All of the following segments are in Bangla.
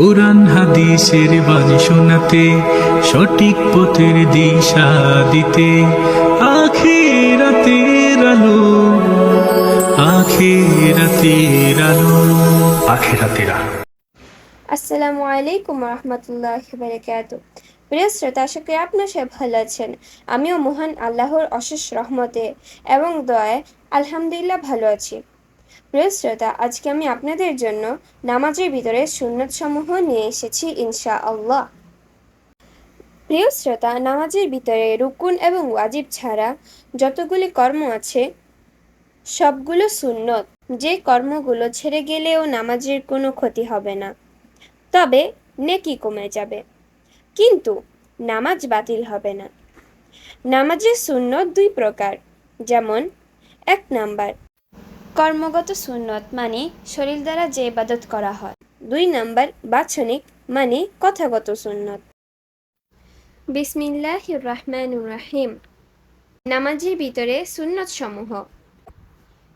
কোরআন হাদিসের বাণী শোনাতে সঠিক পথের দিশা দিতে। আখিরাতের আলো আখিরাতের আলো। আখিরাতের আলো। আসসালামু আলাইকুম রহমতুল্লাহ বারকাত প্রিয় শ্রোতা আশা করি আপনার সবাই ভালো আছেন। আমিও মহান আল্লাহর অশেষ রহমতে এবং দয়ায় আলহামদুলিল্লাহ ভালো আছি। প্রিয় শ্রোতা, আজকে আমি আপনাদের জন্য নামাজের ভিতরে সুন্নত সমূহ নিয়ে এসেছি ইনশা আল্লাহ প্রিয় শ্রোতা, নামাজের ভিতরে রুকুন এবং ওয়াজিব ছাড়া যতগুলি কর্ম আছে, সবগুলো সুন্নত। যে কর্মগুলো ছেড়ে গেলেও নামাজের কোনো ক্ষতি হবে না। তবে নেকি কমে যাবে। কিন্তু নামাজ বাতিল হবে না। নামাজের সুন্নত দুই প্রকার, যেমন এক নাম্বার কর্মগত সুন্নত মানে শরীর দ্বারা যে ইবাদত করা হয়। দুই নাম্বার বাছনিক মানে কথাগত সুন্নত। বিসমিল্লাহ রহমান রাহিম নামাজের ভিতরে সুন্নত সমূহ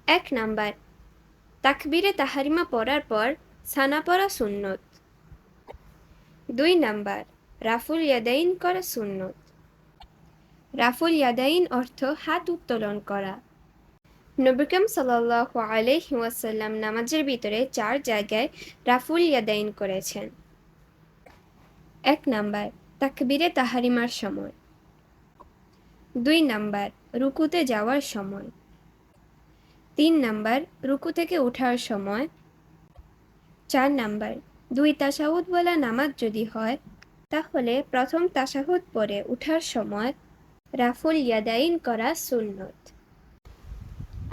এক নাম্বার, তাকবিরে তাহারিমা পড়ার পর সানা পড়া সুন্নত। দুই নাম্বার, রাফুল ইয়াদাইন করা সুন্নত। রাফুল ইয়াদাইন অর্থ হাত উত্তোলন করা। নবিকম সাল্লাহ আলহি নামাজের ভিতরে চার জায়গায় রাফুল ইয়াদাইন করেছেন। এক নাম্বার, তাকবিরে তাহারিমার সময়। দুই নাম্বার, রুকুতে যাওয়ার সময়। তিন নাম্বার, রুকু থেকে ওঠার সময়। চার নাম্বার, দুই তাসাহুদ বলা নামাজ যদি হয়, তাহলে প্রথম তাসাহুদ পরে উঠার সময় রাফুল ইয়াদাইন করা সুন্নত।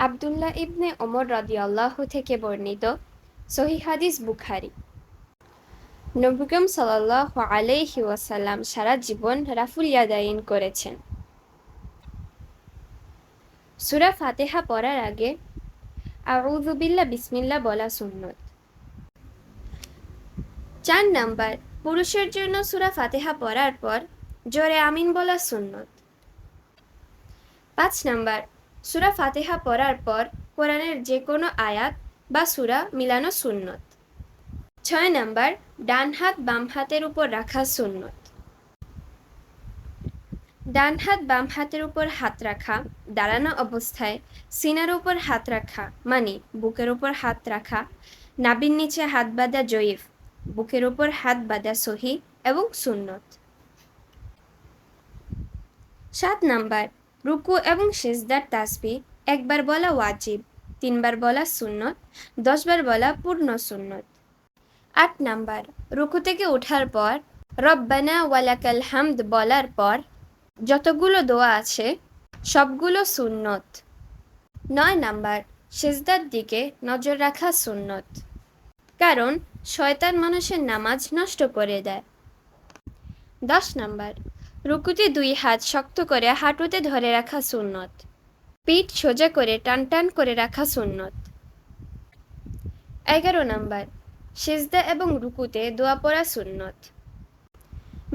আবদুল্লাহ ইবনে ওমর রাদিয়াল্লাহ থেকে বর্ণিত সহি হাদিস বুখারি। নবুকম সাল্লাহ আলাইহি ওয়াসাল্লাম সারা জীবন রাফুল ইয়াদাইন করেছেন। সুরা ফাতেহা পড়ার আগে আউযুবিল্লাহ বিসমিল্লাহ বলা সুন্নত। চার নাম্বার, পুরুষের জন্য সুরা ফাতেহা পড়ার পর জোরে আমিন বলা সুন্নত। পাঁচ নাম্বার সুরা ফাতেহা পড়ার পর কোরআনের যে কোনো আয়াত বা সুরা মিলানো সুন্নত। ছয় নাম্বার, ডান হাত বাম হাতের উপর রাখা সুন্নত। ডান হাত বাম হাতের উপর হাত রাখা, দাঁড়ানো অবস্থায় সিনার উপর হাত রাখা মানে বুকের উপর হাত রাখা, নাবির নিচে হাত বাঁধা জয়ীফ, বুকের উপর হাত বাঁধা সহি এবং সুন্নত। সাত নাম্বার রুকু এবং সেজদার তাসবি একবার বলা ওয়াজিব, তিনবার বলা সুন্নত, দশবার বলা পূর্ণ সুন্নত। আট নাম্বার, রুকু থেকে ওঠার পর, রব্বানা ওয়ালাকাল হামদ বলার পর, যতগুলো দোয়া আছে, সবগুলো সুন্নত। নয় নাম্বার, সেজদার দিকে নজর রাখা সুন্নত। কারণ, শয়তান মানুষের নামাজ নষ্ট করে দেয়। দশ নাম্বার রুকুতে দুই হাত শক্ত করে হাঁটুতে ধরে রাখা সুন্নত। পিঠ সোজা করে টান টান করে রাখা সুন্নত। এগারো নাম্বার, সেজদা এবং রুকুতে দোয়া পড়া সুন্নত।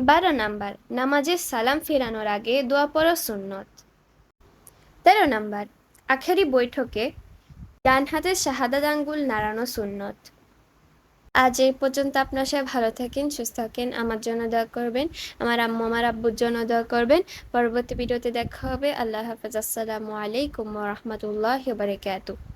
বারো নাম্বার নামাজের সালাম ফেরানোর আগে দোয়া পড়া সুন্নত। তেরো নাম্বার, আখেরি বৈঠকে ডান হাতের শাহাদাত আঙ্গুল নাড়ানো সুন্নত। আজ এই পর্যন্ত আপনার সবাই ভালো থাকেন, সুস্থ থাকেন। আমার জন্য দোয়া করবেন, আমার আম্মু, আমার আব্বুর জন্য দোয়া করবেন। পরবর্তী ভিডিওতে দেখা হবে। আল্লাহ হাফেজ। আসসালামু আলাইকুম রহমতুল্লাহ বারকাতুহ।